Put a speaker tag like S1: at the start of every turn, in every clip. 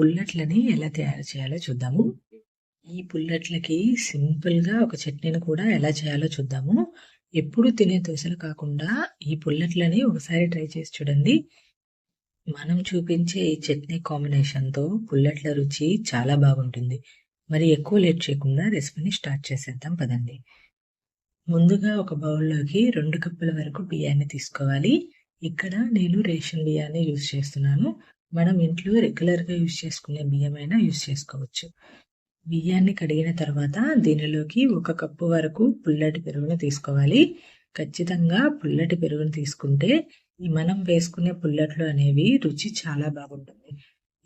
S1: పుల్లట్లని ఎలా తయారు చేయాలో చూద్దాము. ఈ పుల్లట్లకి సింపుల్‌గా ఒక చట్నీని కూడా ఎలా చేయాలో చూద్దాము. ఎప్పుడు తినే దోశలు కాకుండా ఈ పుల్లట్లని ఒకసారి ట్రై చేసి చూడండి. మనం చూపించే ఈ చట్నీ కాంబినేషన్‌తో పుల్లట్ల రుచి చాలా బాగుంటుంది. మరి ఎక్కువ లేట్ చేయకుండా రెసిపీని స్టార్ట్ చేసేద్దాం పదండి. ముందుగా ఒక బౌల్‌లోకి రెండు కప్పుల వరకు బియ్యాన్ని తీసుకోవాలి. ఇక్కడ నేను రేషన్ బియ్యాన్ని యూజ్ చేస్తున్నాను. మనం ఇంట్లో రెగ్యులర్‌గా యూజ్ చేసుకునే బియ్యమైనా యూజ్ చేసుకోవచ్చు. బియ్యాన్ని కడిగిన తర్వాత దీనిలోకి ఒక కప్పు వరకు పుల్లటి పెరుగును తీసుకోవాలి. ఖచ్చితంగా పుల్లటి పెరుగును తీసుకుంటే మనం వేసుకునే పుల్లట్లు అనేవి రుచి చాలా బాగుంటుంది.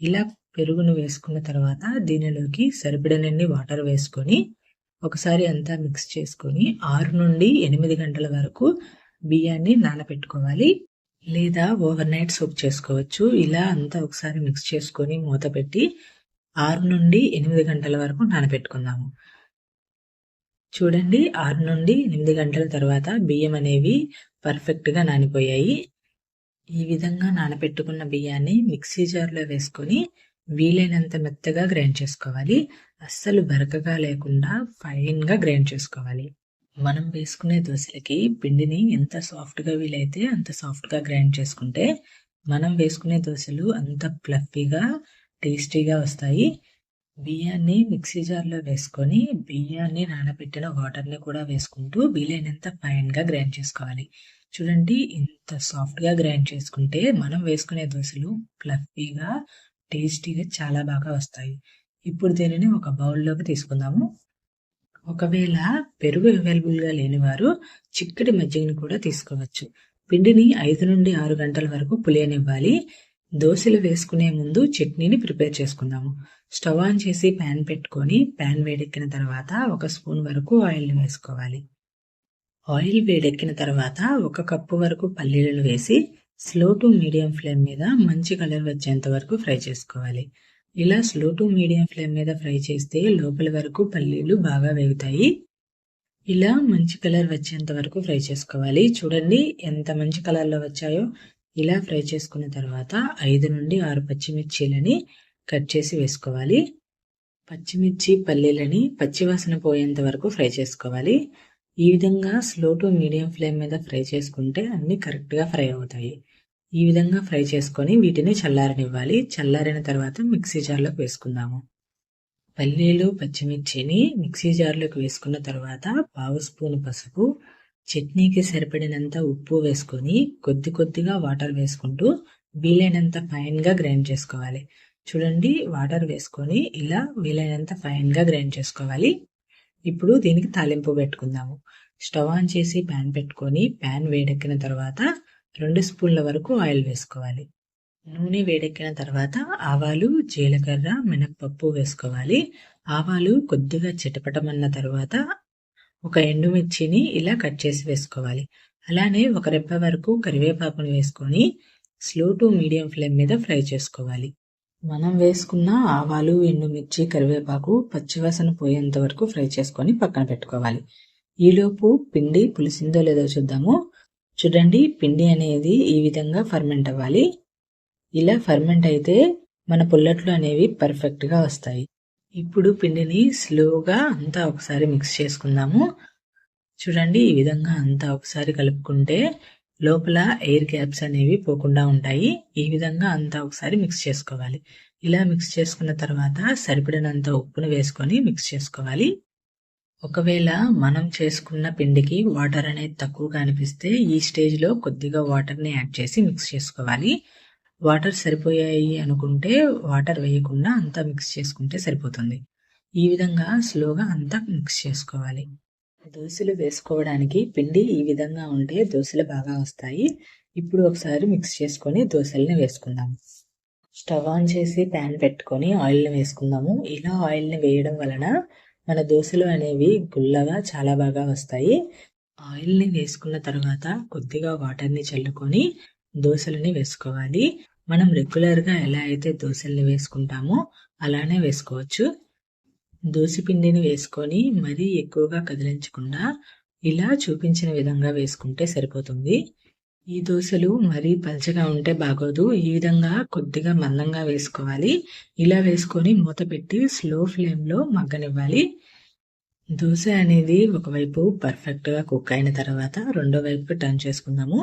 S1: ఇలా పెరుగును వేసుకున్న తర్వాత దీనిలోకి సరిపడనన్ని వాటర్ వేసుకొని ఒకసారి అంతా మిక్స్ చేసుకొని 6-8 గంటల వరకు బియ్యాన్ని నానబెట్టుకోవాలి. లేదా ఓవర్ నైట్ సోప్ చేసుకోవచ్చు. ఇలా అంతా ఒకసారి మిక్స్ చేసుకొని మూత పెట్టి 6-8 గంటల వరకు నానబెట్టుకుందాము. చూడండి 6-8 గంటల తర్వాత బియ్యం అనేవి పర్ఫెక్ట్‌గా నానిపోయాయి. ఈ విధంగా నానబెట్టుకున్న బియ్యాన్ని మిక్సీ జార్‌లో వేసుకొని వీలైనంత మెత్తగా గ్రైండ్ చేసుకోవాలి. అస్సలు బరకగా లేకుండా ఫైన్‌గా గ్రైండ్ చేసుకోవాలి. మనం వేసుకునే దోసలకి పిండిని ఎంత సాఫ్ట్‌గా వీలైతే అంత సాఫ్ట్‌గా గ్రైండ్ చేసుకుంటే మనం వేసుకునే దోసలు అంత ఫ్లఫీగా, టేస్టీగా వస్తాయి. బియ్యాన్ని మిక్సీ జార్‌లో వేసుకొని బియ్యాన్ని నానబెట్టిన వాటర్‌ని కూడా వేసుకుంటూ వీలైనంత ఫైన్‌గా గ్రైండ్ చేసుకోవాలి. చూడండి ఇంత సాఫ్ట్‌గా గ్రైండ్ చేసుకుంటే మనం వేసుకునే దోసలు ఫ్లఫీగా, టేస్టీగా చాలా బాగా వస్తాయి. ఇప్పుడు దీనిని ఒక బౌల్‌లోకి తీసుకుందాము. ఒకవేళ పెరుగు అవైలబుల్‌గా లేనివారు చిక్కటి మజ్జిగని కూడా తీసుకోవచ్చు. పిండిని 5-6 గంటల వరకు పులియనివ్వాలి. దోశలు వేసుకునే ముందు చట్నీని ప్రిపేర్ చేసుకుందాము. స్టవ్ ఆన్ చేసి పాన్ పెట్టుకొని పాన్ వేడెక్కిన తర్వాత ఒక స్పూన్ వరకు ఆయిల్‌ని వేసుకోవాలి. ఆయిల్ వేడెక్కిన తర్వాత ఒక కప్పు వరకు పల్లీలను వేసి స్లో టు మీడియం ఫ్లేమ్ మీద మంచి కలర్ వచ్చేంత వరకు ఫ్రై చేసుకోవాలి. ఇలా స్లో టు మీడియం ఫ్లేమ్ మీద ఫ్రై చేస్తే లోపల వరకు పల్లీలు బాగా వేగుతాయి. ఇలా మంచి కలర్ వచ్చేంత వరకు ఫ్రై చేసుకోవాలి. చూడండి ఎంత మంచి కలర్‌లో వచ్చాయో. ఇలా ఫ్రై చేసుకున్న తర్వాత 5-6 పచ్చిమిర్చీలని కట్ చేసి వేసుకోవాలి. పచ్చిమిర్చి, పల్లీలని పచ్చివాసన పోయేంత వరకు ఫ్రై చేసుకోవాలి. ఈ విధంగా స్లో టు మీడియం ఫ్లేమ్ మీద ఫ్రై చేసుకుంటే అన్నీ కరెక్ట్‌గా ఫ్రై అవుతాయి. ఈ విధంగా ఫ్రై చేసుకొని వీటిని చల్లారనివ్వాలి. చల్లారిన తర్వాత మిక్సీ జార్‌లోకి వేసుకుందాము. పల్లీలు, పచ్చిమిర్చిని మిక్సీ జార్‌లోకి వేసుకున్న తర్వాత పావు స్పూన్ పసుపు, చట్నీకి సరిపడినంత ఉప్పు వేసుకొని కొద్ది కొద్దిగా వాటర్ వేసుకుంటూ వీలైనంత ఫైన్‌గా గ్రైండ్ చేసుకోవాలి. చూడండి వాటర్ వేసుకొని ఇలా వీలైనంత ఫైన్‌గా గ్రైండ్ చేసుకోవాలి. ఇప్పుడు దీనికి తాలింపు పెట్టుకుందాము. స్టవ్ ఆన్ చేసి పాన్ పెట్టుకొని పాన్ వేడెక్కిన తర్వాత రెండు స్పూన్ల వరకు ఆయిల్ వేసుకోవాలి. నూనె వేడెక్కిన తర్వాత ఆవాలు, జీలకర్ర, మినప్పప్పు వేసుకోవాలి. ఆవాలు కొద్దిగా చిటపటమన్న తర్వాత ఒక ఎండుమిర్చిని ఇలా కట్ చేసి వేసుకోవాలి. అలానే ఒక రెప్ప వరకు కరివేపాకుని వేసుకొని స్లో టు మీడియం ఫ్లేమ్ మీద ఫ్రై చేసుకోవాలి. మనం వేసుకున్న ఆవాలు, ఎండుమిర్చి, కరివేపాకు పచ్చివాసన పోయేంత వరకు ఫ్రై చేసుకొని పక్కన పెట్టుకోవాలి. ఈలోపు పిండి పులిసిందో లేదో చూద్దాము. చూడండి పిండి అనేది ఈ విధంగా ఫర్మెంట్ అవ్వాలి. ఇలా ఫర్మెంట్ అయితే మన పుల్లట్లు అనేవి పర్ఫెక్ట్‌గా వస్తాయి. ఇప్పుడు పిండిని స్లోగా అంతా ఒకసారి మిక్స్ చేసుకుందాము. చూడండి ఈ విధంగా అంతా ఒకసారి కలుపుకుంటే లోపల ఎయిర్ గ్యాప్స్ అనేవి పోకుండా ఉంటాయి. ఈ విధంగా అంతా ఒకసారి మిక్స్ చేసుకోవాలి. ఇలా మిక్స్ చేసుకున్న తర్వాత సరిపడినంత ఉప్పును వేసుకొని మిక్స్ చేసుకోవాలి. ఒకవేళ మనం చేసుకున్న పిండికి వాటర్ అనేది తక్కువగా అనిపిస్తే ఈ స్టేజ్‌లో కొద్దిగా వాటర్‌ని యాడ్ చేసి మిక్స్ చేసుకోవాలి. వాటర్ సరిపోయాయి అనుకుంటే వాటర్ వేయకుండా అంతా మిక్స్ చేసుకుంటే సరిపోతుంది. ఈ విధంగా స్లోగా అంతా మిక్స్ చేసుకోవాలి. దోశలు వేసుకోవడానికి పిండి ఈ విధంగా ఉంటే దోశలు బాగా వస్తాయి. ఇప్పుడు ఒకసారి మిక్స్ చేసుకొని దోశల్ని వేసుకుందాం. స్టవ్ ఆన్ చేసి ప్యాన్ పెట్టుకొని ఆయిల్‌ని వేసుకుందాము. ఇలా ఆయిల్‌ని వేయడం వలన మన దోశలు అనేవి గుల్లగా చాలా బాగా వస్తాయి. ఆయిల్‌ని వేసుకున్న తర్వాత కొద్దిగా వాటర్‌ని చల్లుకొని దోశలని వేసుకోవాలి. మనం రెగ్యులర్‌గా ఎలా అయితే దోశల్ని వేసుకుంటామో అలానే వేసుకోవచ్చు. దోశ పిండిని వేసుకొని మరీ ఎక్కువగా కదిలించకుండా ఇలా చూపించిన విధంగా వేసుకుంటే సరిపోతుంది. ఈ దోశలు మరీ పల్చగా ఉంటే బాగోదు. ఈ విధంగా కొద్దిగా మందంగా వేసుకోవాలి. ఇలా వేసుకొని మూత పెట్టి స్లో ఫ్లేమ్లో మగ్గనివ్వాలి. దోశ అనేది ఒకవైపు పర్ఫెక్ట్గా కుక్ అయిన తర్వాత రెండో వైపు టర్న్ చేసుకుందాము.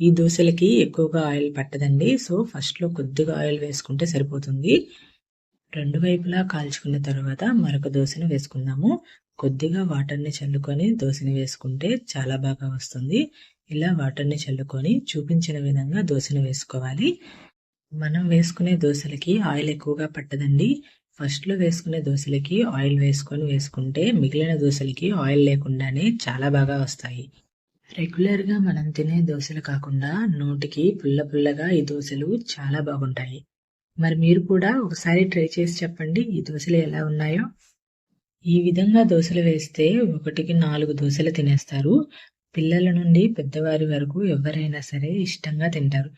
S1: ఈ దోశలకి ఎక్కువగా ఆయిల్ పట్టదండి. సో ఫస్ట్లో కొద్దిగా ఆయిల్ వేసుకుంటే సరిపోతుంది. రెండు వైపులా కాల్చుకున్న తర్వాత మరొక దోశను వేసుకుందాము. కొద్దిగా వాటర్ని చల్లుకొని దోశని వేసుకుంటే చాలా బాగా వస్తుంది. ఇలా వాటర్ని చల్లుకొని చూపించిన విధంగా దోశను వేసుకోవాలి. మనం వేసుకునే దోశలకి ఆయిల్ ఎక్కువగా పట్టదండి. ఫస్ట్లో వేసుకునే దోశలకి ఆయిల్ వేసుకొని వేసుకుంటే మిగిలిన దోశలకి ఆయిల్ లేకుండానే చాలా బాగా వస్తాయి. రెగ్యులర్గా మనం తినే దోశలు కాకుండా నోటికి పుల్ల పుల్లగా ఈ దోశలు చాలా బాగుంటాయి. మరి మీరు కూడా ఒకసారి ట్రై చేసి చెప్పండి ఈ దోశలు ఎలా ఉన్నాయో. ఈ విధంగా దోశలు వేస్తే ఒకటికి నాలుగు దోశలు తినేస్తారు. పిల్లల నుండి పెద్దవారి వరకు ఎవరైనా సరే ఇష్టంగా తింటారు.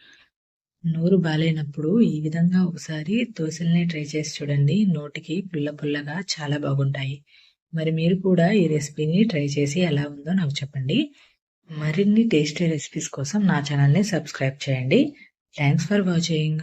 S1: నోరు బాలేనప్పుడు ఈ విధంగా ఒకసారి దోశల్ని ట్రై చేసి చూడండి. నోటికి పుల్ల పుల్లగా చాలా బాగుంటాయి. మరి మీరు కూడా ఈ రెసిపీని ట్రై చేసి ఎలా ఉందో నాకు చెప్పండి. మరిన్ని టేస్టీ రెసిపీస్ కోసం నా ఛానల్ని సబ్స్క్రైబ్ చేయండి. Thanks for watching.